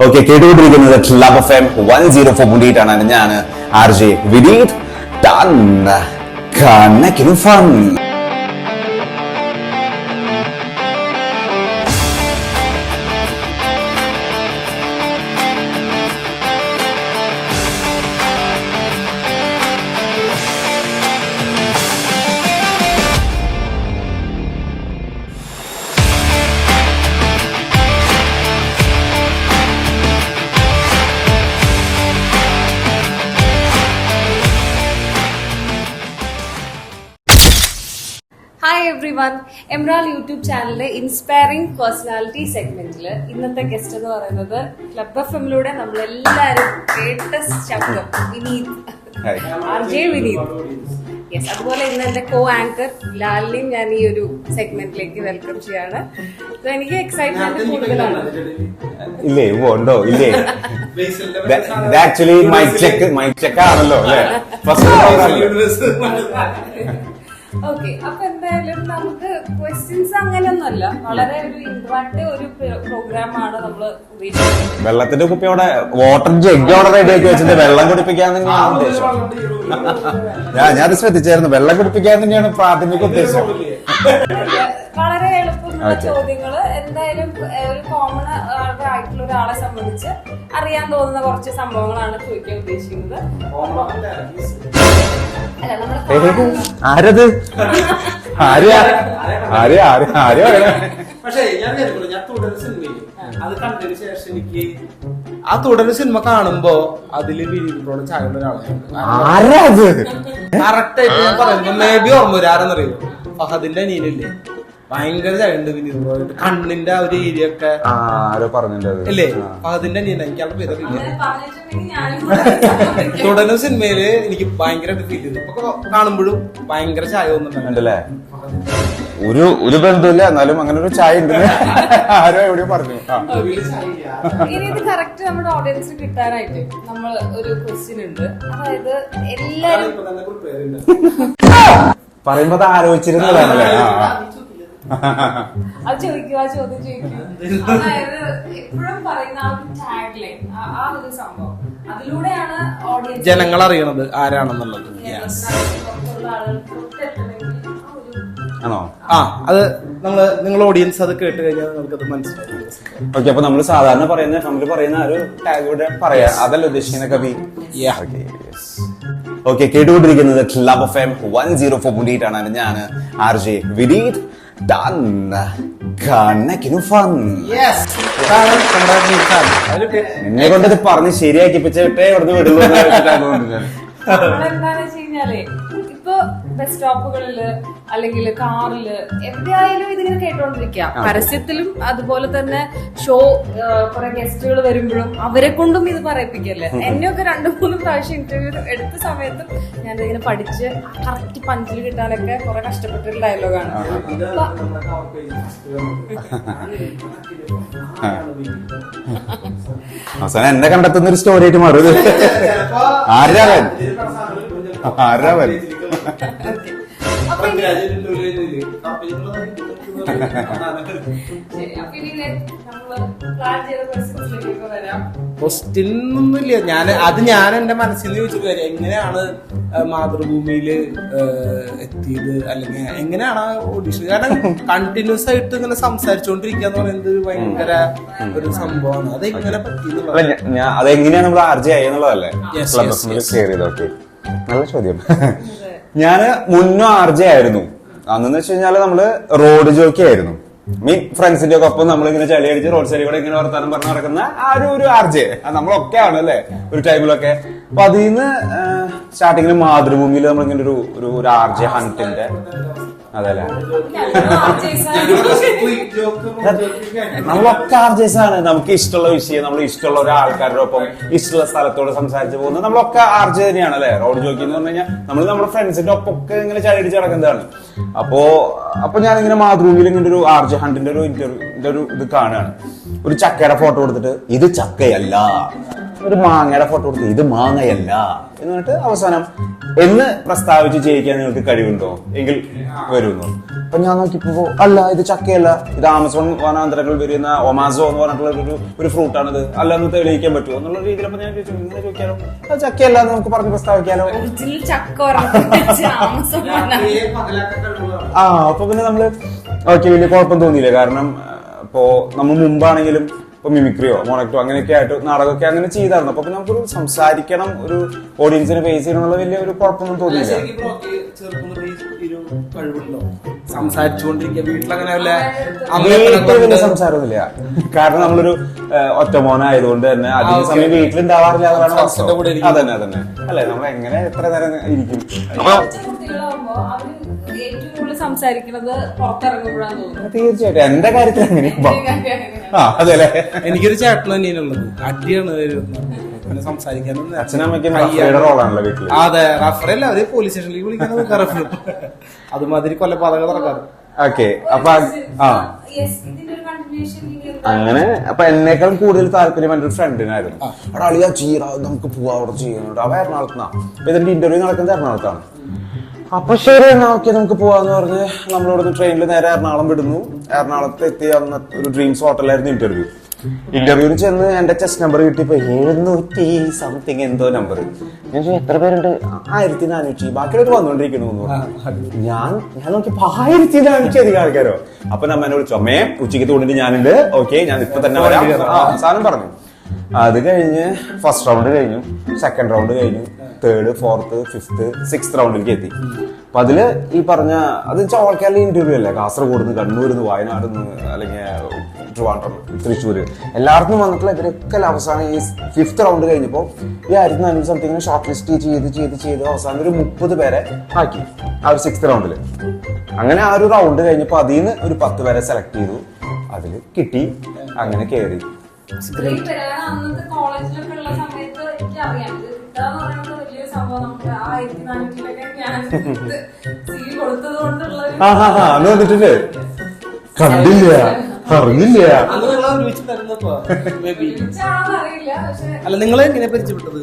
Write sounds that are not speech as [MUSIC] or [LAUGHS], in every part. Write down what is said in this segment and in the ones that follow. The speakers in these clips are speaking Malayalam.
ഓക്കെ കേട്ടുകൊണ്ടിരിക്കുന്നത് club F M one zero four മുണ്ടിയിട്ടാണ് ഞാൻ ആർ ജെ വിനീത്. കണക്കിന് ഫൺ എവ്രി വൺ എംറാൾ യൂട്യൂബ് ചാനലിലെ ഇൻസ്പയറിംഗ് പേഴ്സണാലിറ്റി സെഗ്മെന്റിൽ ഇന്നത്തെ ഗസ്റ്റ് എന്ന് പറയുന്നത് ക്ലബ് എഫ് എമ്മിലൂടെ നമ്മളെല്ലാവരും കേട്ട ശബ്ദം Vineeth. R J Vineeth. Yes അതുപോലെ ഇന്ന് എന്റെ കോ ആങ്കർ ലാലിനെയും ഞാൻ ഈ ഒരു സെഗ്മെന്റിലേക്ക് വെൽക്കം ചെയ്യാണ്. എനിക്ക് എക്സൈറ്റ്മെന്റ് കൂടുതലാണ്. ഇല്ലേ ഉണ്ടോ? ഇല്ലേ. Actually my check my check ആണല്ലോ അല്ലേ? ഫസ്റ്റ് ഓക്കെ അപ്പൊ എന്തായാലും നമുക്ക് ക്വസ്റ്റ്യൻസ് അങ്ങനെയൊന്നുമല്ല. വളരെ ഒരു ഇന്ററാക്റ്റീവ് ഒരു പ്രോഗ്രാം ആണ് നമ്മൾ വെള്ളത്തിന്റെ കുപ്പി അവിടെ വാട്ടർ ജഗ് അവിടെ റെഡി ആക്കി വെച്ചിട്ട് വെള്ളം കുടിപ്പിക്കാൻ തന്നെയാണ് ഉദ്ദേശം. [LAUGHS] ഞാൻ ഞാൻ ശ്രദ്ധിച്ചായിരുന്നു വെള്ളം കുടിപ്പിക്കാൻ തന്നെയാണ് പ്രാഥമിക ഉദ്ദേശം. വളരെ എളുപ്പമുള്ള എന്തായാലും ഒരു കോമൺ ആയിട്ടുള്ള ഒരാളെ സംബന്ധിച്ച് അറിയാൻ തോന്നുന്ന കുറച്ച് സംഭവങ്ങളാണ് ചോദിക്കാൻ ഉദ്ദേശിക്കുന്നത്. അല്ല നമ്മൾ ആരത്? ആരെയാ? ആരെയാ ആരെയാ ആര്യാ പക്ഷേ ഞാൻ സിനിമയിൽ അത് കണ്ടതിന് ശേഷം എനിക്ക് ആ തുടർ സിനിമ കാണുമ്പോ അതിൽ വിനീതിനോട് ചായ ഒരാളാണ് ആരാ അത് കറക്റ്റ് ആയിട്ട് ഞാൻ പറയുമ്പോ മേ ബി ഓർമ്മ വരും ആരെന്നറിയോ ഫഹദിന്റെ അനിയനില്ലേ? ഭയങ്കര ചടുണ്ട് പിന്നെ ഇതുപോലെ കണ്ണിന്റെ ആ ഒരു ഏരിയ ഒക്കെ ആരോ അല്ലേ അതിന്റെ അനിയന എനിക്ക് അവിടെ പേരറിയില്ല തുടരുന്ന സിനിമയിൽ എനിക്ക് ഭയങ്കരമായിട്ട് ഫീൽ ചെയ്തു. ഇപ്പൊ കാണുമ്പോഴും ഭയങ്കര ചായ ഒന്നും ഉണ്ടല്ലേ? ഒരു ഒരു ബന്ധമില്ല എന്നാലും അങ്ങനെ ഒരു ചായ ഉണ്ട് ആരോ എവിടെയോ പറഞ്ഞു. കറക്റ്റ് നമ്മുടെ ഓഡിയൻസിന് കിട്ടാനായിട്ട് നമ്മൾ ഒരു ക്വസ്റ്റ്യൻ ഉണ്ട്. അതായത് എല്ലാരും പറയുമ്പോ അത് ആലോചിച്ചിരുന്നതാണല്ലേ? ആ, അത് ചോദിക്കുക ആ ചോദ്യം ചോദിക്കും. അതായത് എപ്പോഴും പറയുന്ന ആ ഒരു ടാഗ് ലൈൻ ആ ഒരു സംഭവം. അതിലൂടെയാണ് ഓഡിയൻസ് ജനങ്ങൾ അറിയണത് ആരാണെന്നുള്ളത്. പുറത്തുള്ള ആളുകൾക്ക് ആ ഒരു. ആണോ? ആ അത് നമ്മൾ നിങ്ങൾ ഓഡിയൻസ് അത് കേട്ട് കഴിഞ്ഞാൽ നമുക്കത് മനസ്സിലാവും. ഓക്കെ അപ്പൊ നമ്മൾ സാധാരണ പറയുന്ന നമ്മൾ പറയുന്ന ആ ഒരു ടാഗ് ഇവിടെ പറയാ. അതല്ല ഉദ്ദേശിക്കുന്ന കവി? ഓക്കെ കേട്ടുകൊണ്ടിരിക്കുന്നത് club F M one zero four മുണ്ടിയിട്ടാണ് ഞാൻ ആർ ജെ വിനീത്. കണക്കിന് ഫൺ എന്നെ കൊണ്ടത് പറഞ്ഞ് ശരിയാക്കിപ്പിച്ചിട്ടേ ഇവിടുന്ന് വിടുള്ളൂ ഇപ്പൊ ബസ് സ്റ്റോപ്പുകളിൽ അല്ലെങ്കിൽ കാറിൽ എവിടെയായാലും ഇതിങ്ങനെ കേട്ടോണ്ടിരിക്കാം. പരസ്യത്തിലും അതുപോലെ തന്നെ ഷോ കുറെ ഗസ്റ്റുകൾ വരുമ്പോഴും അവരെ കൊണ്ടും ഇത് പറയിപ്പിക്കല്ലേ? എന്നെയൊക്കെ രണ്ടു മൂന്ന് പ്രാവശ്യം ഇന്റർവ്യൂ എടുത്ത സമയത്തും ഞാൻ ഇതിങ്ങനെ പഠിച്ച് കറക്റ്റ് പഞ്ചിൽ കിട്ടാനൊക്കെ കുറെ കഷ്ടപ്പെട്ടൊരു ഡയലോഗാണ് അവസാനം എന്നെ കണ്ടെത്തുന്ന ഒരു സ്റ്റോറി ആയിട്ട് മാറും ഇത്. വരാം. ക്വസ്റ്റ്യൻ ഒന്നുമില്ല ഞാൻ അത് ഞാൻ എന്റെ മനസ്സിൽ നിന്ന് ചോദിച്ചിട്ട് കാര്യം. എങ്ങനെയാണ് മാതൃഭൂമിയിൽ എത്തിയത്? അല്ലെങ്കിൽ എങ്ങനെയാണ് ഓഡിഷൻ കാരണം കണ്ടിന്യൂസ് ആയിട്ട് ഇങ്ങനെ സംസാരിച്ചുകൊണ്ടിരിക്കുക എന്ന് പറയുന്നത് ഒരു ഭയങ്കര ഒരു സംഭവമാണ്. അത് എങ്ങനെ ഞാൻ അതെങ്ങനെയാണ് നമ്മൾ ആർജി ആയി എന്നുള്ളതല്ലേ? നല്ല ചോദ്യം. ഞാൻ മുന്നോ ആർജെ ആയിരുന്നു. അന്നെന്ന് വെച്ച് കഴിഞ്ഞാൽ നമ്മൾ റോഡ് ജോക്കി ആയിരുന്നു. മീൻ ഫ്രണ്ട്സിന്റെ ഒക്കെ ഒപ്പം നമ്മളിങ്ങനെ ചളി അടിച്ച് റോഡ് സൈഡിൽ കൂടെ ഇങ്ങനെ വർത്താനം പറഞ്ഞു നടക്കുന്ന ആ ഒരു ഒരു ആർജെ നമ്മളൊക്കെ ആണ് അല്ലെ? ഒരു ടൈമിലൊക്കെ അപ്പൊ അതിൽ നിന്ന് സ്റ്റാർട്ടിങ്ങിൽ മാതൃഭൂമിയിൽ നമ്മളിങ്ങനെ ഒരു ഒരു ആർജെ ഹണ്ടിന്റെ അതല്ലേ? നമ്മളൊക്കെ നമുക്ക് ഇഷ്ടമുള്ള വിഷയം നമ്മൾ ഇഷ്ടമുള്ള ഒരാൾക്കാരുടെ ഒപ്പം ഇഷ്ടമുള്ള സ്ഥലത്തോട് സംസാരിച്ച് പോകുന്നത് നമ്മളൊക്കെ ആർജ് തന്നെയാണ് അല്ലെ? റോഡ് ജോക്കി എന്ന് പറഞ്ഞു കഴിഞ്ഞാൽ നമ്മൾ നമ്മുടെ ഫ്രണ്ട്സിന്റെ ഒപ്പൊക്കെ ഇങ്ങനെ ചടിച്ച് നടക്കുന്നതാണ് അപ്പോ അപ്പൊ ഞാൻ ഇങ്ങനെ മാതൃഭൂമിയിൽ ഇങ്ങനെ ഒരു ആർജ് ഹണ്ടിന്റെ ഒരു ഇന്റർവ്യൂ ഒരു ഇത് കാണുകയാണ്. ഒരു ചക്കയുടെ ഫോട്ടോ എടുത്തിട്ട് ഇത് ചക്കയല്ല. ഒരു മാങ്ങയുടെ ഫോട്ടോ കൊടുത്ത്. ഇത് മാങ്ങയല്ല. എന്ന് പറഞ്ഞിട്ട് അവസാനം എന്ന് പ്രസ്താവിച്ച് ചെയ്യിക്കാൻ നിങ്ങൾക്ക് കഴിവുണ്ടോ? എങ്കിൽ വരുന്നു. അപ്പൊ ഞാൻ നോക്കിയപ്പോ അല്ല ഇത് ചക്കയല്ല. ഇത് ആമസോൺ വനാന്തരങ്ങൾ വരുന്ന ഒമാസോ എന്ന് പറഞ്ഞിട്ടുള്ള ഒരു ഒരു ഫ്രൂട്ടാണിത്. അല്ല എന്ന് തെളിയിക്കാൻ പറ്റുമോ? എന്നുള്ള രീതിയിൽ അപ്പൊ ഞാൻ ചോദിച്ചു ഇങ്ങനെ ചോദിക്കാലോ? അത് ചക്കയല്ല എന്ന് നമുക്ക് പറഞ്ഞ് പ്രസ്താവിക്കാനോ. ആ അപ്പൊ പിന്നെ നമ്മൾ ഓക്കെ വലിയ കുഴപ്പം തോന്നിയില്ല. കാരണം ഇപ്പോ നമ്മൾ മുമ്പാണെങ്കിലും ഇപ്പൊ മിമിക്രിയോ മോണക്ടോ അങ്ങനെയൊക്കെ ആയിട്ട് നാടകമൊക്കെ അങ്ങനെ ചെയ്തായിരുന്നു. അപ്പൊ പിന്നെ നമുക്കൊരു സംസാരിക്കണം ഒരു ഓഡിയൻസിനെ ഫേസ് ചെയ്യണം എന്നുള്ള വലിയ ഒരു കുഴപ്പമൊന്നും തോന്നിയില്ല. സംസാരമൊന്നുമില്ല. കാരണം നമ്മളൊരു ഒറ്റ മോനായതുകൊണ്ട് തന്നെ അധികം സമയം വീട്ടിലുണ്ടാവാറില്ല അതാണ്. അതന്നെ അതന്നെ. അല്ലെ നമ്മൾ എങ്ങനെ എത്ര നേരം ഇരിക്കും? ഏറ്റവും കൂടുതൽ സംസാരിക്കുന്നത് പുറത്തിറങ്ങുമ്പോഴാന്ന് തോന്നുന്നു തീർച്ചയായിട്ടും. എന്റെ കാര്യത്തിൽ അങ്ങനെ. ആ അതെ അല്ലേ എനിക്കൊരു ചേട്ടൻ തന്നെയാണുള്ളത് അടിയാണ് അങ്ങനെ സംസാരിക്കാനൊന്നും അച്ഛനമ്മയ്ക്കും കയ്യാണ്. റോളാണല്ലോ വീട്ടിൽ. അതെ. റഫറല്ല അവർ പോലീസ് സ്റ്റേഷനിലേക്ക് വിളിക്കുന്നത് റഫർ അതുമാതിരി കൊലപാതകം നടക്കാറ്. ഓക്കെ അപ്പൊ ആ. അങ്ങനെ അപ്പൊ എന്നേക്കാൾ കൂടുതൽ താല്പര്യം എന്റെ ഒരു ഫ്രണ്ടിനായിരുന്നു. അവിടെ അളിയാ ചീറ നമുക്ക് പോവാ അവിടെ ചെയ്യുന്നുണ്ട് അവ എറണാകുളത്തുനിന്നാ അപ്പൊ ഇതിന്റെ ഇന്റർവ്യൂ നടക്കുന്നത് എറണാകുളത്താണ്? അപ്പൊ ശരി എന്നാ ഓക്കെ നമുക്ക് പോവാന്ന് പറഞ്ഞ് നമ്മളിവിടുന്ന് ട്രെയിനിൽ നേരെ എറണാകുളം വിടുന്നു. എറണാകുളത്ത് എത്തി അന്ന് ഒരു ഡ്രീംസ് ഹോട്ടലായിരുന്നു ഇന്റർവ്യൂ ഇന്റർവ്യൂവിന് ചെന്ന് എന്റെ ചെസ്റ്റ് നമ്പർ കിട്ടിയപ്പോ എഴുന്നൂറ്റി സംതിങ് എന്തോ നമ്പർ ഞാൻ എത്ര പേരുണ്ട്? ആയിരത്തി നാനൂറ്റി ബാക്കിയുള്ളവർ വന്നുകൊണ്ടിരിക്കുന്നു ഞാൻ ഞാൻ നോക്കിയപ്പോ ആയിരത്തി നാനൂറ്റി അധികം ആൾക്കാരോ? അപ്പൊ നമ്മ എന്നെ വിളിച്ചു അമ്മേ ഉച്ചയ്ക്ക് തോന്നിട്ട് ഞാനുണ്ട്. ഓക്കെ ഞാൻ ഇപ്പൊ തന്നെ വരാം. സാധനം പറഞ്ഞു. അത് കഴിഞ്ഞ് ഫസ്റ്റ് റൗണ്ട് കഴിഞ്ഞു സെക്കൻഡ് റൗണ്ട് കഴിഞ്ഞു തേർഡ് ഫോർത്ത് ഫിഫ്ത്ത് സിക്സ് റൗണ്ടിലേക്ക് എത്തി. അപ്പൊ അതിൽ ഈ പറഞ്ഞ അത് വെച്ചാൽ ഓൾ കേരള ഇന്റർവ്യൂ അല്ലേ? കാസർഗോഡ് നിന്ന് കണ്ണൂർ നിന്ന് വയനാട് നിന്ന് അല്ലെങ്കിൽ ട്രിവാൻഡ്രം തൃശ്ശൂര്. എല്ലായിടത്തും വന്നിട്ടുള്ള ഇവരൊക്കെ അവസാനം ഈ ഫിഫ്ത്ത് റൗണ്ട് കഴിഞ്ഞപ്പോൾ ഈ ആയിരത്തി നാനൂറ് സംതിങ് ഷോർട്ട് ലിസ്റ്റ് ചെയ്ത് ചെയ്ത് ചെയ്ത് അവസാനം ഒരു മുപ്പത് പേരെ ആക്കി ആ ഒരു സിക്സ് റൗണ്ടിൽ അങ്ങനെ ആ ഒരു റൗണ്ട് കഴിഞ്ഞപ്പോൾ അതിൽ നിന്ന് ഒരു പത്ത് പേരെ സെലക്ട് ചെയ്തു. അതിൽ കിട്ടി അങ്ങനെ കയറി അന്നത്തെ കോളേജിലൊക്കെ ഉള്ള സമയത്ത് ഇത് പറയുന്നത് വലിയൊരു സംഭവം നമുക്ക് ആ ആയിരത്തി നാനൂറ്റിലൊക്കെ ഞാൻ [LAUGHS] സി കൊടുത്തത് കൊണ്ടുള്ള ഹാ ഹാ അന്ന് വന്നിട്ടുണ്ട് കണ്ടില്ല. അറിഞ്ഞില്ല. അല്ല നിങ്ങളെ എങ്ങനെ പരിചയപ്പെട്ടത്?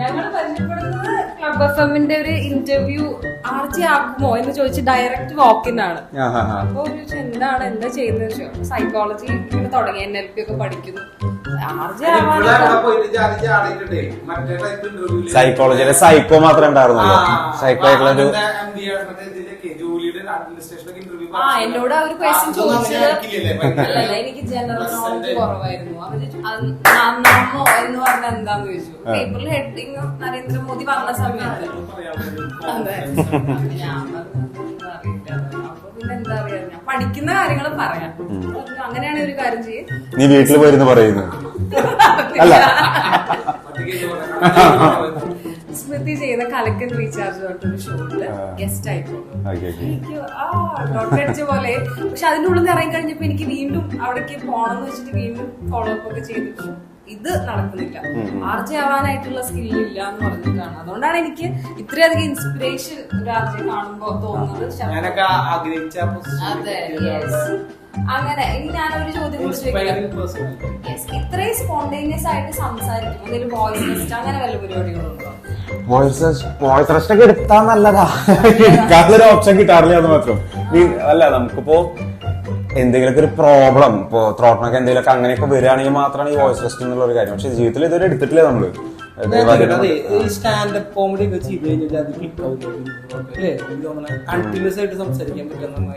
ഞങ്ങൾ പരിചയപ്പെടുന്നത് ക്ലബ് എഫ് എമ്മിന്റെ ഒരു ഇന്റർവ്യൂ ആർജി ആക്കുമോ എന്ന് ചോദിച്ച് ഡയറക്റ്റ് വാക്കിൻ ആണ്. അപ്പൊ ചോദിച്ചു, എന്താണ് എന്താ ചെയ്യുന്നത് സൈക്കോളജി ഇങ്ങനെ തുടങ്ങി എൻ എൽ പി ഒക്കെ പഠിക്കുന്നു. ആർജി സൈക്കോളജിയിലെ സൈക്കോ മാത്രമേ ഉണ്ടായിരുന്നുള്ളൂ. സൈക്കോ ആയിട്ടുള്ള ഒരു ആ എന്നോട് ആ ഒരു ക്വസ്റ്റ്യൻ ചോദിച്ചത്. അല്ലല്ല എനിക്ക് ജനറൽ നോളജ് കുറവായിരുന്നു. അവർ എന്ന് പറഞ്ഞ എന്താന്ന് ചോദിച്ചു? പേപ്പറിൽ ഹെഡിങ് നരേന്ദ്രമോദി വന്ന സമയത്ത്. എന്താ ഞാൻ പഠിക്കുന്ന കാര്യങ്ങൾ പറയാം. അങ്ങനെയാണ് ഒരു കാര്യം ചെയ്യും. നീ വീട്ടിൽ പോയിരുന്നു പറയുന്നു. [LAUGHS] അല്ല. [LAUGHS] സ്മൃതി ചെയ്ത കലക്കൻ റീചാർജ് പറഞ്ഞൊരു ഷോയിൽ ഗസ്റ്റ് ഓക്കെ എനിക്ക് ആ പോലെ. പക്ഷെ അതിനുള്ളിൽ ഉള്ളിൽ നിന്ന് ഇറങ്ങി കഴിഞ്ഞപ്പോ എനിക്ക് വീണ്ടും അവിടേക്ക് പോണെന്ന് എന്ന് വെച്ചിട്ട് വീണ്ടും ഫോളോ അപ്പ് ഒക്കെ ചെയ്തു പക്ഷെ ഇത് നടക്കുന്നില്ല. ആർജെ ആവാനായിട്ടുള്ള സ്കില്ല് ഇല്ല എന്ന് പറഞ്ഞിട്ടാണ്. അതുകൊണ്ടാണ് എനിക്ക് ഇത്രയധികം ഇൻസ്പിറേഷൻ ഒരു ആർജെ കാണുമ്പോ തോന്നുന്നത് അതെ. അങ്ങനെ ഇനി ഞാനൊരു ചോദ്യം ഇത്രയും സ്പോണ്ടേനിയസ് ആയിട്ട് സംസാരിക്കും എന്തെങ്കിലും വോയിസ് ടെസ്റ്റ് അങ്ങനെ വല്ല പരിപാടികളുണ്ടോ? വോയിസ് വോയിസ് റെസ്റ്റ് ഒക്കെ എടുത്താ നല്ലതാ. ഓപ്ഷൻ കിട്ടാറില്ല അത് മാത്രം. അല്ല നമുക്കിപ്പോ എന്തെങ്കിലുമൊക്കെ ഒരു പ്രോബ്ലം ഇപ്പോ ത്രോട്ടിനൊക്കെ എന്തെങ്കിലുമൊക്കെ അങ്ങനെയൊക്കെ വരികയാണെങ്കിൽ മാത്രമാണ് ഈ വോയിസ് ടെസ്റ്റ് എന്നുള്ള ഒരു കാര്യം. പക്ഷെ ജീവിതത്തിൽ ഇതുവരെ എടുത്തിട്ടില്ല നമ്മൾ സ്റ്റാൻഡപ്പ് കോമഡി ഒക്കെ ചെയ്ത് കഴിഞ്ഞാൽ അത് അല്ലേ? എനിക്ക് കണ്ടിന്യൂസ് ആയിട്ട് സംസാരിക്കാൻ പറ്റുന്ന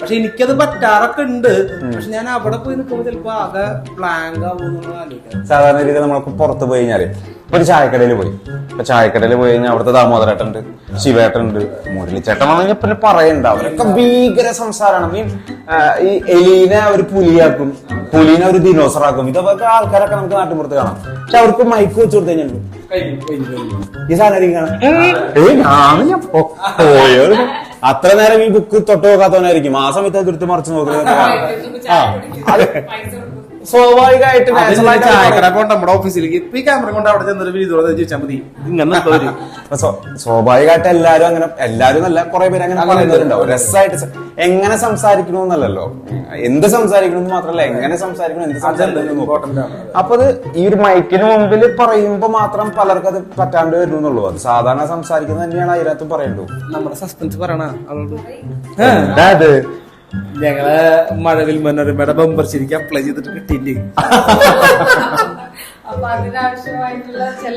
പക്ഷെ എനിക്കത് പറ്റാറൊക്കെ ഉണ്ട്. പക്ഷെ ഞാൻ അവിടെ പോയി നിൽക്കുമ്പോൾ ചിലപ്പോ ആകെ ബ്ലാങ്ക് ആവുമെന്നുള്ള ആലോചിക്കാം. സാധാരണ രീതിയിൽ നമ്മളൊക്കെ പുറത്ത് പോയി കഴിഞ്ഞാൽ ഒരു ചായക്കടയിൽ പോയി. ഇപ്പൊ ചായക്കടയിൽ പോയി കഴിഞ്ഞാൽ അവിടുത്തെ ദാമോദരേട്ടൻ ഉണ്ട് ശിവേട്ടൻ ഉണ്ട് മുരളിച്ചേട്ടൻ വന്നു പിന്നെ പറയണ്ട. അവരൊക്കെ ഭീകര സംസാരമാണ് മീൻ ഈ എലീനെ ഒരു പുലിയാക്കും. പുലീനെ ഒരു ദിനോസറാക്കും ഇതൊക്കെ ആൾക്കാരൊക്കെ നമുക്ക് നാട്ടിൻപുറത്ത് കാണാം. പക്ഷെ അവർക്ക് മൈക്ക് വെച്ച് കൊടുത്തു കഴിഞ്ഞിട്ടുണ്ട് ഈ സാധനം അത്ര നേരം ഈ ബുക്ക് തൊട്ട് നോക്കാത്തവനായിരിക്കും. ആ സമയത്ത് അത് എടുത്ത് മറിച്ച് നോക്കുന്നത് ആ സ്വാഭാവികമായിട്ട് ചായക്കട കൊണ്ട് നമ്മുടെ ഓഫീസിലേക്ക് ഈ ക്യാമറ കൊണ്ട് അവിടെ ചെന്നൊരു വീഡിയോ ചോദിച്ചാൽ മതി. ഇങ്ങനെ ഒരു അപ്പൊ സ്വാഭാവികമായിട്ട് എല്ലാരും അങ്ങനെ എല്ലാരും അല്ല കുറെ പേര് അങ്ങനെ പറയുന്നവരുണ്ടാവും രസമായിട്ട് എങ്ങനെ സംസാരിക്കണമെന്നല്ലല്ലോ എന്ത് സംസാരിക്കണമെന്ന് മാത്രമല്ല എങ്ങനെ സംസാരിക്കണം എന്ത് സംസാരിക്കണം. അപ്പൊ അത് ഈ ഒരു മൈക്കിന് മുമ്പിൽ പറയുമ്പോ മാത്രം പലർക്കും അത് പറ്റാണ്ട് വരുന്നുള്ളൂ. അത് സാധാരണ സംസാരിക്കുന്നത് തന്നെയാണ് അതിനകത്ത് പറയേണ്ടത്. നമ്മുടെ സസ്പെൻസ് പറയണ ഞങ്ങൾ മഴവിൽ മനോരമയുടെ ബമ്പർ ശരിക്കും അപ്ലൈ ചെയ്തിട്ട് കിട്ടിയില്ലേ? അപ്പൊ അതിനാവശ്യമായിട്ടുള്ള ചില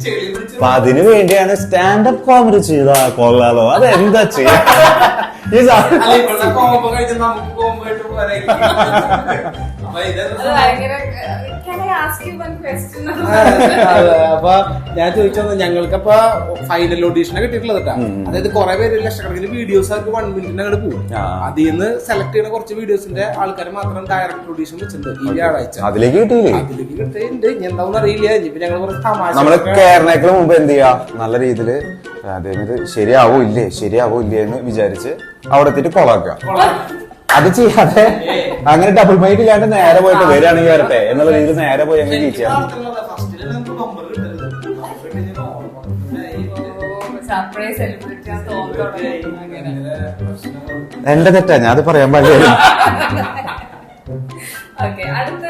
ചില അപ്പൊ അതിനു വേണ്ടിയാണ് സ്റ്റാൻഡപ്പ് കോമഡി ചെയ്താ കൊള്ളാലോ അതെന്താ ചെയ്യാ? ഈ question? അപ്പൊ ഞാൻ ചോദിച്ചത് ഞങ്ങൾക്കപ്പൊ ഫൈനൽ ഓഡീഷനെ കിട്ടിയിട്ടുള്ളത് കേട്ടാ അതായത് കുറെ പേര് ലക്ഷക്കണക്കിന് വീഡിയോസ് അവർക്ക് വൺ മിനിറ്റിന് അങ്ങോട്ട് പോകും. അതിൽ നിന്ന് സെലക്ട് ചെയ്യുന്ന കുറച്ച് വീഡിയോസിന്റെ ആൾക്കാരെ മാത്രം ഡയറക്ട് ഓഡീഷൻ വെച്ചിട്ടുണ്ട് ഈ വ്യാഴാഴ്ച. അതിലേക്ക് കിട്ടിയില്ലേ? അതിലേക്ക് കിട്ടിയിട്ടുണ്ട്. എന്താണെന്ന് അറിയില്ല. ഇപ്പൊ ഞങ്ങൾ കുറച്ച് തമാശ നമ്മൾ കേരളത്തിന് മുമ്പ് എന്ത് ചെയ്യാ? നല്ല രീതിയിൽ ഇത് ശരിയാവോ ഇല്ലേ ശരിയാവോ ഇല്ലേ എന്ന് വിചാരിച്ച് അവിടെ എത്തിയിട്ട് കൊളാക്കുക അത് ചെയ്യാതെ അങ്ങനെ ഡബിൾ മൈൻഡ് ഇല്ലാണ്ട് നേരെ പോയിട്ട് വരികയാണെങ്കിൽ വരട്ടെ എന്നുള്ള രീതിയിൽ നേരെ പോയി അങ്ങനെ ജയിച്ചാൽ എന്റെ തെറ്റാ? ഞാൻ അത് പറയാൻ പാടില്ല. അടുത്ത.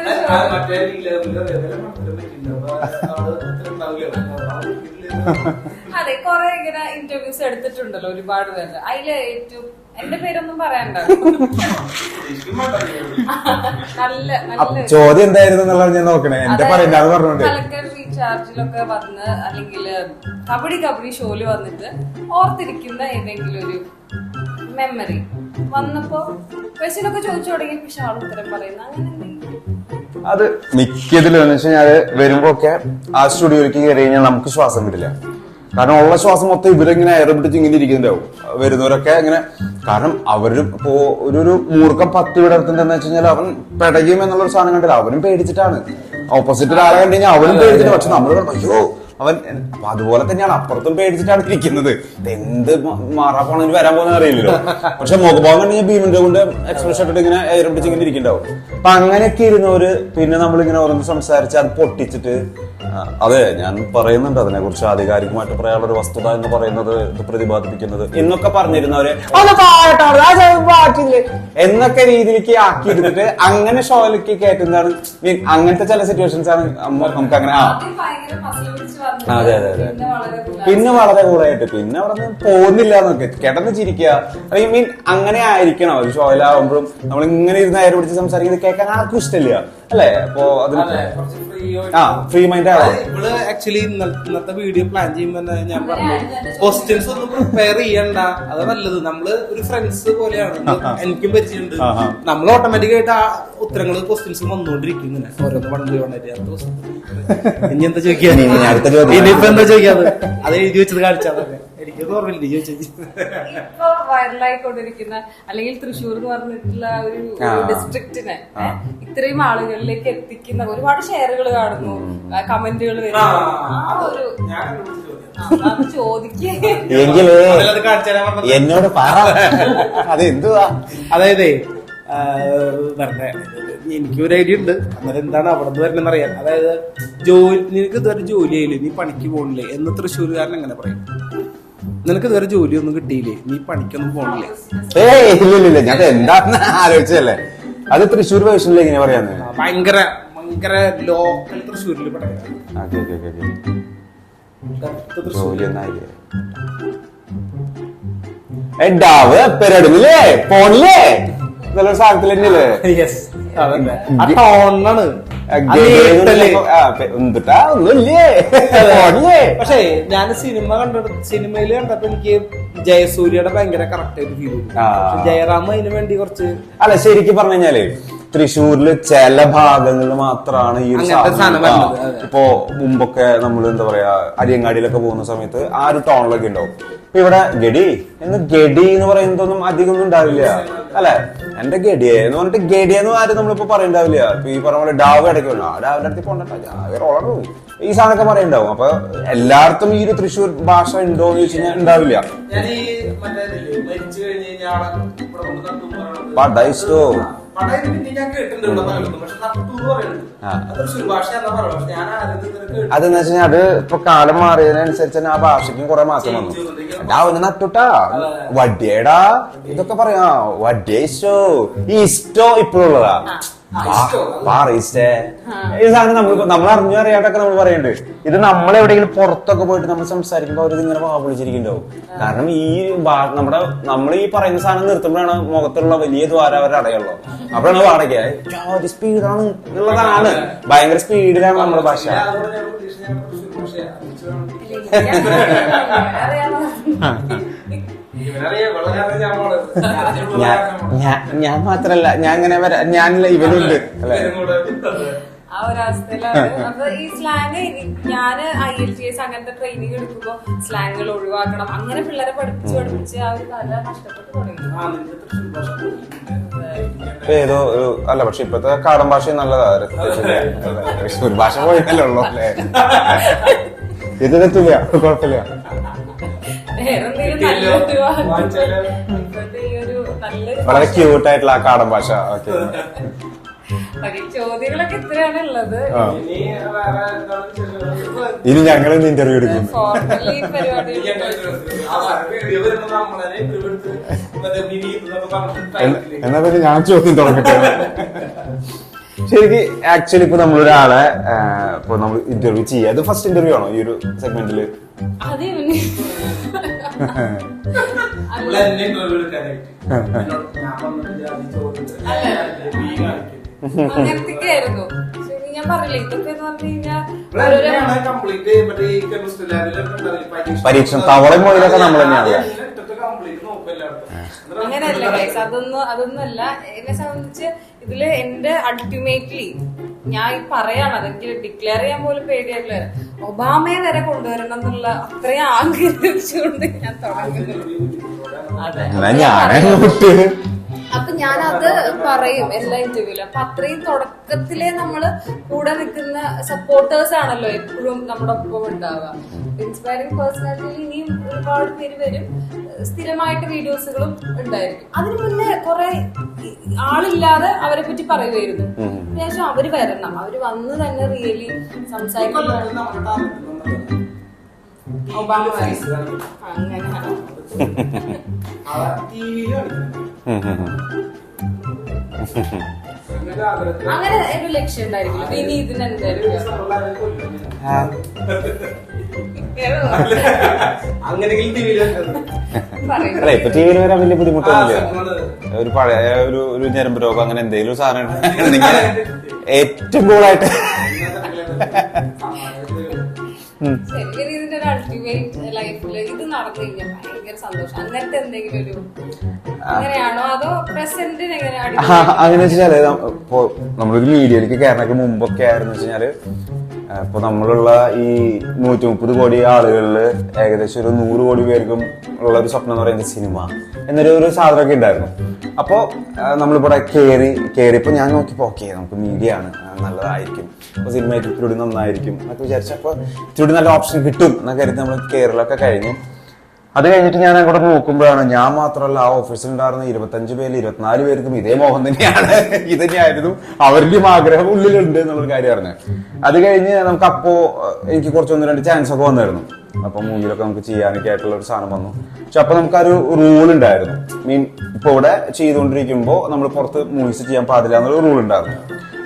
അതെ കൊറേ ഇങ്ങനെ ഇന്റർവ്യൂസ് എടുത്തിട്ടുണ്ടല്ലോ ഒരുപാട് പേര്. അതിൽ ഏറ്റവും എന്റെ പേരൊന്നും പറയണ്ട. നല്ല നല്ല ചോദ്യം എന്തായിരുന്നു എന്നുള്ളത് ഞാൻ നോക്കണേ. എന്റെ പറയണ്ട അത് പറഞ്ഞോണ്ട്. റീചാർജിലൊക്കെ വന്ന് അല്ലെങ്കിൽ കബഡി കബഡി ഷോയിൽ വന്നിട്ട് ഓർത്തിരിക്കുന്ന ഏതെങ്കിലും ഒരു മെമ്മറി വന്നപ്പോ ക്വസ്റ്റ്യൻ ഒക്കെ ചോദിച്ചു തുടങ്ങി. പക്ഷെ ആൾ ഉത്തരം പറയുന്ന. അങ്ങനെ എന്തെങ്കിലും. അത് മിക്കതിലും എന്ന് വെച്ചാൽ ഞാൻ വരുമ്പോ ഒക്കെ ആ സ്റ്റുഡിയോയിലേക്ക് കയറി കഴിഞ്ഞാൽ നമുക്ക് ശ്വാസം വിടില്ല. കാരണം ഉള്ള ശ്വാസം മൊത്തം ഇവരിങ്ങനെ എയർ പിടിച്ച് ഇങ്ങനെ ഇരിക്കുന്നുണ്ടാവും. വരുന്നവരൊക്കെ ഇങ്ങനെ കാരണം അവരും ഇപ്പോ ഒരു ഒരു മൂർഖം പത്ത് വിടർത്തുണ്ടെന്ന് വെച്ച് കഴിഞ്ഞാൽ അവൻ പെടയും എന്നുള്ള സാധനം കണ്ടില്ല. അവനും പേടിച്ചിട്ടാണ്. ഓപ്പോസിറ്റ് ഒരാളെ കണ്ടു കഴിഞ്ഞാൽ അവനും പേടിച്ചിട്ട് പക്ഷെ നമ്മൾ അയ്യോ അവൻ അതുപോലെ തന്നെയാണ് അപ്പുറത്തും പേടിച്ചിട്ടാണ് ഇരിക്കുന്നത്. എന്ത് മാറാപ്പോണെന്ന് വരാൻ പോകുന്ന അറിയില്ലല്ലോ. പക്ഷെ മുഖഭാവം കണ്ടു ഞാൻ ഭീമന്റെ കൊണ്ട് എക്സ്പ്രഷൻ ഇങ്ങനെ എയർ പിടിച്ച് ഇങ്ങനെ ഇരിക്കണ്ടാവും അപ്പൊ അങ്ങനെയൊക്കെ ഇരുന്നവര് പിന്നെ നമ്മൾ ഇങ്ങനെ ഓരോന്ന് സംസാരിച്ച് അത് പൊട്ടിച്ചിട്ട് അതെ ഞാൻ പറയുന്നുണ്ട് അതിനെ കുറിച്ച് ആധികാരികമായിട്ട് പറയാനുള്ള ഒരു വസ്തുത എന്ന് പറയുന്നത് ഇത് പ്രതിപാദിപ്പിക്കുന്നത്. എന്നൊക്കെ പറഞ്ഞിരുന്നവര് "അത് പാവട്ടെ, അത് ആ എന്നൊക്കെ രീതിയിലേക്ക് ആക്കിയിരുന്നിട്ട് അങ്ങനെ ഷോയിലേക്ക് കയറ്റുന്നതാണ്. അങ്ങനത്തെ ചില സിറ്റുവേഷൻസ് ആണ് നമുക്ക് അങ്ങനെ ആ. അതെ, അതെ, അതെ. പിന്നെ വളരെ കൂളായിട്ട് പിന്നെ അവിടെ നിന്ന് പോകുന്നില്ല എന്നൊക്കെ. കിടന്ന് ചിരിക്കുക. ഐ മീൻ അങ്ങനെ ആയിരിക്കണം. ഒരു ഷോയിലാവുമ്പോഴും നമ്മൾ ഇങ്ങനെ ഇരുന്ന് അയർ പിടിച്ച് സംസാരിക്കുന്നത് കേൾക്കാൻ ആർക്കും ഇഷ്ടമില്ല. അല്ലേ? അപ്പോ അതിന് ആ ഫ്രീ മൈൻഡ് ആവാം. ഇവൾ ആക്ച്വലി ഇന്നത്തെ വീഡിയോ പ്ലാൻ ചെയ്യുമ്പോ ഞാൻ പറഞ്ഞു ക്വസ്റ്റ്യൻസ് ഒന്നും പ്രിപ്പയർ ചെയ്യണ്ട. അത് നല്ലത്. നമ്മൾ ഒരു ഫ്രണ്ട്സ് പോലെയാണ്. എനിക്കും പരിചയമുണ്ട്. നമ്മൾ ഓട്ടോമാറ്റിക് ആയിട്ട് ആ ഉത്തരങ്ങൾ ക്വസ്റ്റ്യൻസ് വന്നുകൊണ്ടിരിക്കും ഇങ്ങനെ. ഓരോന്ന് പണ്ട് വേണ്ടിട്ട് [LAUGHS] ഇനി എന്താ ചോദിക്കാ. ഇനിയിപ്പോ എന്താ ചോദിക്കാത് അത്? എഴുതി വെച്ചത് കാണിച്ചാൽ ഓർമ്മയില്ല ഇപ്പൊ വൈറലായിക്കൊണ്ടിരിക്കുന്ന അല്ലെങ്കിൽ തൃശ്ശൂർ എന്ന് പറഞ്ഞിട്ടുള്ള ഒരു. ഡിസ്ട്രിക്റ്റിനെ ഇത്രയും ആളുകളിലേക്ക് എത്തിക്കുന്ന ഒരുപാട് ഷെയറുകൾ കാണുന്നു കമന്റുകൾ വരുന്നു. ആ. ഒരു എങ്കിലേ. എന്നോട് പറ. അത് എന്തുവാ അതായത് എനിക്കൊരു എനിക്ക് ഐഡിയ ഉണ്ട്. അന്നേരം എന്താണ് അവിടെ നിന്ന് വരണമെന്ന് അറിയാൻ അതായത് ജോലി നിനക്ക് ഇതുവരെ ജോലി ആയില്ലേ നീ പണിക്ക് പോകണില്ലേ എന്ന് തൃശ്ശൂരുകാരൻ എങ്ങനെ പറയും. നിനക്ക് വേറെ ജോലിയൊന്നും കിട്ടിയില്ലേ? നീ പണിക്കൊന്നും പോണില്ലേ? ഏയ് ഇല്ല ഇല്ല ഞാൻ എന്താന്ന് ആലോചിച്ചല്ലേ അത് തൃശ്ശൂർ വേഷനിൽ എങ്ങനെ പറയാന്ന്? ഭയങ്കര ഭയങ്കര ലോക്കൽ തൃശ്ശൂരിൽ ഓക്കെ ഓക്കെ ഓക്കെ ജോലി ഒന്നായി. ഡാവ് പെരടുന്നില്ലേ? പോണില്ലേ? നല്ലൊരു സാധനത്തിൽ തന്നെയല്ലേ യെസ് അതന്നെ. ആ ടോണാണ് പക്ഷേ ഞാൻ സിനിമ കണ്ട സിനിമയിൽ കണ്ടപ്പോ എനിക്ക് ജയസൂര്യയുടെ ഭയങ്കര കറക്റ്റ് ആയിട്ട് ഫീൽ ചെയ്തു. ജയറാം അതിന് വേണ്ടി കുറച്ച് അല്ല ശരിക്കും പറഞ്ഞു കഴിഞ്ഞാൽ തൃശ്ശൂരിൽ ചില ഭാഗങ്ങളിൽ മാത്രമാണ് ഈ ഒരു സാധനം. ഇപ്പോ മുമ്പൊക്കെ നമ്മൾ എന്താ പറയാ അരിയങ്ങാടിയിലൊക്കെ പോകുന്ന സമയത്ത് ആ ഒരു ടോണിലൊക്കെ ഉണ്ടാവും. ഇപ്പൊ ഇവിടെ ഗഡി എന്ന് ഗഡി എന്ന് പറയുന്നതൊന്നും അധികം ഒന്നും ഉണ്ടാവില്ല. അല്ലെ? എന്റെ ഗഡിയെ എന്ന് പറഞ്ഞിട്ട് ഗഡിയെ എന്ന് ആരും നമ്മളിപ്പോ പറയണ്ടാവില്ല. ഇപ്പൊ ഈ പറഞ്ഞ പോലെ ഡാവ് ഇടയ്ക്ക് വേണം ആ ഡാവിന്റെ അടുത്ത് റോളർ ഈ സാധനമൊക്കെ പറയണ്ടാവും. അപ്പൊ എല്ലായിടത്തും ഈ ഒരു തൃശ്ശൂർ ഭാഷ ഉണ്ടോ എന്ന് ചോദിച്ചു കഴിഞ്ഞാൽ ഉണ്ടാവില്ല. ഈ പിന്നെ ഞാൻ കേട്ടിട്ടുണ്ട് പക്ഷെ ഭാഷ എന്നാ പക്ഷെ ഞാൻ. അതെന്ന് വെച്ചാൽ അത് ഇപ്പൊ കാലം മാറിയതിനനുസരിച്ച് തന്നെ ആ ഭാഷയ്ക്കും കുറെ മാറ്റം വന്നു. എടാ ഒന്ന് നട്ടുട്ടാ. വഡ്യേടാ ഇതൊക്കെ പറയാ. വഡ്യ ഇഷ്ടോ ഈ ഇഷ്ടോ ഇപ്പോഴുള്ളതാ ഈ സാധനം നമ്മൾ നമ്മൾ അറിഞ്ഞു നമ്മൾ പറയുന്നുണ്ട് ഇത് നമ്മൾ എവിടെയെങ്കിലും പുറത്തൊക്കെ പോയിട്ട് നമ്മൾ സംസാരിക്കുമ്പോൾ അവർ ഇങ്ങനെ വാ വിളിച്ചിരിക്കുന്നുണ്ടാവും കാരണം ഈ നമ്മുടെ നമ്മൾ ഈ പറയുന്ന സാധനം നിർത്തുമ്പോഴാണ് മുഖത്തുള്ള വലിയ ദ്വാരം അവരുടെ അടയുള്ളൂ. അപ്പോഴാണ് വാടക സ്പീഡാണ് എന്നുള്ളതാണ്. ഭയങ്കര സ്പീഡിലാണ് നമ്മുടെ ഭാഷ. [LAUGHS] ആ. ഞാൻ ഞാൻ ഞാൻ ഞാൻ ഞാൻ ഞാൻ മാത്രല്ല ഞാൻ ഇങ്ങനെ വരാ ഇവരുണ്ട് ഇവനുണ്ട്. അല്ലെ? ആ ഒരു അവസ്ഥയിലാണ് അപ്പൊ ഈ സ്ലാങ് ഞാൻ ഐ എൽ ടി എസ് അങ്ങനത്തെ ട്രെയിനിങ് എടുക്കുമ്പോ സ്ലാങ്ങുകൾ ഒഴിവാക്കണം. അങ്ങനെ പിള്ളേരെ പഠിപ്പിച്ച് പഠിപ്പിച്ച് ആ ഒരു കല നഷ്ടപ്പെട്ടു തുടങ്ങി. ഏതോ ഒരു അല്ല പക്ഷെ ഇപ്പത്തെ കാടൻ ഭാഷ നല്ലതാ. ഭാഷ പോയിട്ടല്ലേ ഉള്ളൂ അല്ലേ? [LAUGHS] ഇത് തെറ്റില്ല കുഴപ്പമില്ല. വളരെ ക്യൂട്ട് ആയിട്ടുള്ള ആ കാടൻ ഭാഷ ഓക്കെ. ചോദ്യങ്ങളൊക്കെ ഇത്രയാണ് ഉള്ളത്. ഇനി ഞങ്ങൾ ഇന്ന് ഇന്റർവ്യൂ എടുക്കും. എന്നാ പിന്നെ ഞാൻ ചോദ്യം തുടങ്ങട്ടെ? ശരിക്ക് ആക്ച്വലി ഇപ്പൊ നമ്മളൊരാളെ ഇപ്പൊ നമ്മൾ ഇന്റർവ്യൂ ചെയ്യുക അത്. ഫസ്റ്റ് ഇന്റർവ്യൂ ആണോ ഈ ഒരു സെഗ്മെന്റിൽ. പരീക്ഷണം, തവളയും പോയതൊക്കെ നമ്മൾ തന്നെയാണ്. അങ്ങനെയല്ല അതൊന്നും അതൊന്നും അതൊന്നുമല്ല. എന്നെ സംബന്ധിച്ച് ഇതിൽ എന്റെ അൾട്ടിമേറ്റ്ലി ഞാൻ ഈ പറയാണ് അതെങ്കിൽ ഡിക്ലെയർ ചെയ്യാൻ പോലും പേടിയായിട്ടില്ല ഒബാമയെ വരെ കൊണ്ടുവരണം എന്നുള്ള അത്രയും ആഗ്രഹിച്ചുകൊണ്ട് ഞാൻ തുടങ്ങുന്നു അതെ. അപ്പൊ ഞാനത് പറയും എല്ലാ ഇന്റർവ്യൂലും അപ്പൊ അത്രയും തുടക്കത്തിലെ നമ്മൾ കൂടെ നിൽക്കുന്ന സപ്പോർട്ടേഴ്സ് ആണല്ലോ എപ്പോഴും നമ്മുടെ ഒപ്പം ഉണ്ടാവുക. ഇൻസ്പയറിംഗ് പേഴ്സണാലിറ്റിയിൽ ഇനിയും ഒരുപാട് പേര് വരും. സ്ഥിരമായിട്ട് വീഡിയോസുകളും ഉണ്ടായിരിക്കും. അതിനു മുന്നേ കുറെ ആളില്ലാതെ അവരെ പറ്റി പറയുമായിരുന്നു അത്യാവശ്യം അവർ വരണം. അവർ വന്ന് തന്നെ റിയലി സംസാരിക്കുന്ന ഒബാമ. അങ്ങനെ [LAUGHS] അങ്ങനെ ഒരു ലക്ഷ്യം ഉണ്ടായിരിക്കില്ല. ഇനി ഇതിനെന്തായാലും ഇപ്പൊ ടി വിയിൽ വരാൻ വലിയ ബുദ്ധിമുട്ടൊന്നുമില്ല. ഒരു പഴയ ഒരു ഒരു ഞരമ്പ് രോഗം അങ്ങനെ എന്തെങ്കിലും ഒരു സാധനം ഉണ്ടെങ്കിൽ ഏറ്റവും കൂളായിട്ട് ശരി ഒരു അൾട്ടിമേറ്റ് ലൈഫിൽ ഇത് നടന്നു കഴിഞ്ഞാൽ ഭയങ്കര സന്തോഷം. അങ്ങനത്തെ എന്തെങ്കിലും ഒരു അങ്ങനെയാണോ? അതോ പ്രസന്റിന് അങ്ങനെ വെച്ചാൽ നമ്മളൊരു മീഡിയയിലേക്ക് കയറണൊക്കെ മുമ്പൊക്കെ ആയിരുന്നു വെച്ചാൽ ഇപ്പൊ നമ്മളുള്ള ഈ നൂറ്റി മുപ്പത് കോടി ആളുകളിൽ ഏകദേശം ഒരു നൂറ് കോടി പേർക്കും ഉള്ള ഒരു സ്വപ്നം എന്ന് പറയുന്നത് സിനിമ എന്നൊരു ഒരു സാധനമൊക്കെ ഉണ്ടായിരുന്നു. അപ്പോ ആ, നമ്മളിവിടെ കയറി കയറിയപ്പോ ഞാൻ നോക്കിയപ്പോൾ ഓക്കെ നമുക്ക് മീഡിയ ആണ് നല്ലതായിരിക്കും. അപ്പൊ സിനിമയ്ക്ക് ഇത്തിരി നന്നായിരിക്കും എന്നൊക്കെ വിചാരിച്ചപ്പോൾ ഇത്തിരി നല്ല ഓപ്ഷൻ കിട്ടും എന്നൊക്കെ കരുതി നമ്മൾ കേരളമൊക്കെ കഴിഞ്ഞു അത് കഴിഞ്ഞിട്ട് ഞാൻ അങ്ങോട്ട് നോക്കുമ്പോഴാണ് ഞാൻ മാത്രമല്ല ആ ഓഫീസിൽ ഉണ്ടായിരുന്ന ഇരുപത്തഞ്ച് പേര് ഇരുപത്തിനാല് പേർക്കും ഇതേ മോഹം തന്നെയാണ്. [LAUGHS] ഇത് തന്നെയായിരുന്നു അവരുടെയും ആഗ്രഹം ഉള്ളിലുണ്ട് എന്നുള്ളൊരു കാര്യം അറിഞ്ഞു അത് കഴിഞ്ഞ് നമുക്ക് അപ്പോ എനിക്ക് കുറച്ചൊന്ന് രണ്ട് ചാൻസ് ഒക്കെ വന്നായിരുന്നു. അപ്പൊ മൂവിലൊക്കെ നമുക്ക് ചെയ്യാനൊക്കെ ആയിട്ടുള്ള ഒരു സാധനം വന്നു. പക്ഷെ അപ്പൊ നമുക്ക് ഒരു റൂൾ ഉണ്ടായിരുന്നു. മീൻ ഇപ്പൊ ഇവിടെ ചെയ്തുകൊണ്ടിരിക്കുമ്പോൾ നമ്മൾ പുറത്ത് മൂവീസ് ചെയ്യാൻ പാടില്ല എന്നൊരു റൂൾ ഉണ്ടായിരുന്നു.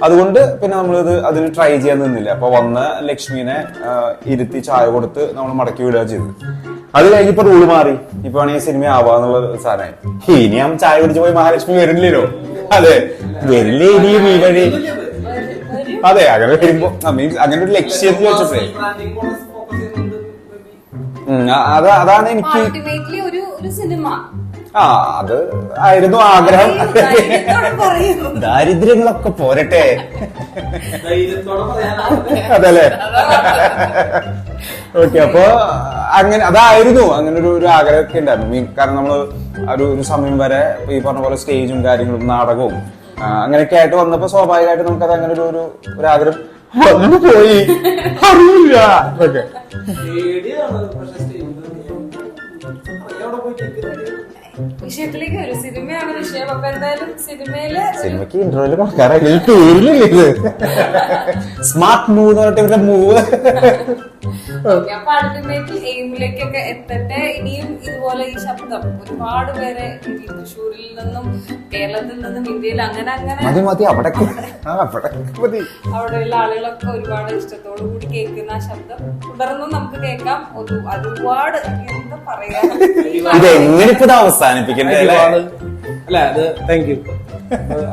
അതുകൊണ്ട് പിന്നെ നമ്മളിത് അതിന് ട്രൈ ചെയ്യാൻ നിന്നില്ല. അപ്പൊ വന്ന ലക്ഷ്മിനെ ഇരുത്തി ചായ കൊടുത്ത് നമ്മൾ മടക്കി വിടുക ചെയ്തത്. അത് കഴിഞ്ഞിപ്പോ റൂൾ മാറി. ഇപ്പൊ ആണെങ്കിൽ സിനിമ ആവാന്നുള്ള സാധനം. ഇനി ഞാൻ ചായ കുടിച്ച് പോയി മഹാലക്ഷ്മി വരില്ലല്ലോ അതെ. വരില്ലേ ഇനിയും ഈ വഴി? അതെ അങ്ങനെ വരുമ്പോ മീൻസ് അങ്ങനെ ഒരു ലക്ഷ്യത്തിൽ അത് അതാണ് എനിക്ക് ഒരു സിനിമ ആ അത് ആയിരുന്നു ആഗ്രഹം. ദാരിദ്ര്യങ്ങളൊക്കെ പോരട്ടെ. അതല്ലേ? ഓക്കെ അപ്പൊ അങ്ങനെ അതായിരുന്നു. അങ്ങനെ ഒരു ഒരു ആഗ്രഹമൊക്കെ ഉണ്ടായിരുന്നു. മീൻ കാരണം നമ്മൾ ഒരു ഒരു സമയം വരെ ഈ പറഞ്ഞ പോലെ സ്റ്റേജും കാര്യങ്ങളും നാടകവും അങ്ങനെയൊക്കെ ആയിട്ട് വന്നപ്പോ സ്വാഭാവികമായിട്ട് നമുക്കത് അങ്ങനെ ഒരു ഒരു ഒരു ആഗ്രഹം വന്നു പോയി. അറിയില്ല. ഓക്കെ വിഷയത്തിലേക്ക് വരും. സിനിമയാണ് വിഷയം. അപ്പൊ എന്തായാലും സിനിമയിൽ ഒരു- സിനിമയ്ക്ക് ഇന്റർവ്യൂൽ പറക്കാറില്ല ടൂറിലില്ല ഇത്? സ്മാർട്ട് മൂവ് എന്ന് പറഞ്ഞിട്ട് ഇവരുടെ മൂവ് Okay, അപ്പൊ അൾട്ടിമേറ്റ് എയിമിലേക്കൊക്കെ എത്തട്ടെ. ഇനിയും ഇതുപോലെ ഈ ശബ്ദം ഒരുപാട് പേരെ തൃശ്ശൂരിൽ നിന്നും കേരളത്തിൽ നിന്നും ഇന്ത്യയിൽ അങ്ങനെ അങ്ങനെ മതി മതി. അവിടെ അവിടെയുള്ള ആളുകളൊക്കെ ഒരുപാട് ഇഷ്ടത്തോടു കൂടി കേൾക്കുന്ന ആ ശബ്ദം. തുടർന്നും നമുക്ക് കേൾക്കാം. ഒരു ഒരുപാട് എന്താ പറയാ ഇത് എങ്ങനെ ഇപ്പൊ ഇത് അവസാനിപ്പിക്കണ്ടേ അല്ലേ? അല്ല അത് താങ്ക് യു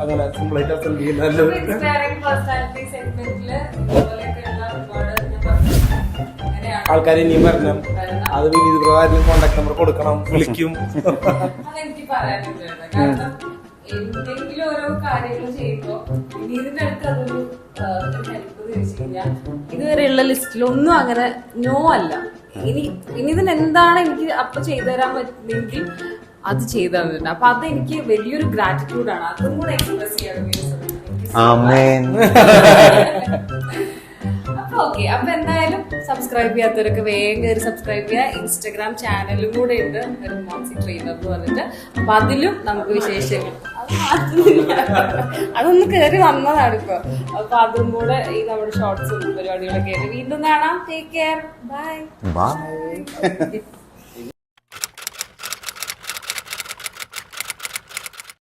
അങ്ങനെ സിമ്പിൾ ആയിട്ട് അവസാനം ചെയ്യുന്നതല്ലോ ഇൻസ്പയറിംഗ് പേഴ്സണാലിറ്റി സെഗ്മെന്റിൽ ഇതുപോലെയൊക്കെയുള്ള ഒരുപാട് ഞാൻ പറഞ്ഞു അങ്ങനെയാണ്. ആൾക്കാർ ഇനിയും വരണം. അത് വിനീത് പ്രകാരം കോണ്ടാക്ട് നമ്പർ കൊടുക്കണം. വിളിക്കും. അതെനിക്ക് പറയാനുണ്ട് കാരണം എന്തെങ്കിലും ഓരോ കാര്യങ്ങൾ ചെയ്യുമ്പോ വിനീതിന്റെ അടുത്ത് അതൊരു ഹെൽപ്പ് ചോദിച്ചു കഴിഞ്ഞാൽ ഇതുവരെയുള്ള ലിസ്റ്റിൽ ഒന്നും അങ്ങനെ നോ അല്ല. ഇനി ഇനി ഇതിന് എന്താണ് എനിക്ക് അപ്പൊ ചെയ്തു തരാൻ പറ്റുന്നെങ്കിൽ അത് ചെയ്തു തന്നിട്ടുണ്ട് അപ്പൊ അത് എനിക്ക് വലിയൊരു ഗ്രാറ്റിറ്റ്യൂഡാണ് അതും കൂടെ എക്സ്പ്രസ് ചെയ്യാൻ ആമേൻ. [LAUGHS] ഓക്കെ അപ്പൊ എന്തായാലും സബ്സ്ക്രൈബ് ചെയ്യാത്തവരൊക്കെ വേഗം കയറി സബ്സ്ക്രൈബ് ചെയ്യുക. ഇൻസ്റ്റഗ്രാം ചാനലും കൂടെ ഉണ്ട്. ഒരു മോൺസി ട്രെയിനർ എന്ന് പറഞ്ഞിട്ട്. അപ്പൊ അതിലും നമുക്ക് വിശേഷങ്ങൾ. അതൊന്ന് കയറി വന്നതാണ് ഇപ്പൊ. അപ്പൊ അതും കൂടെ ഈ നമ്മുടെ ഷോർട്സും പരിപാടികളൊക്കെ ആയിട്ട് വീണ്ടും കാണാം. Take care bye bye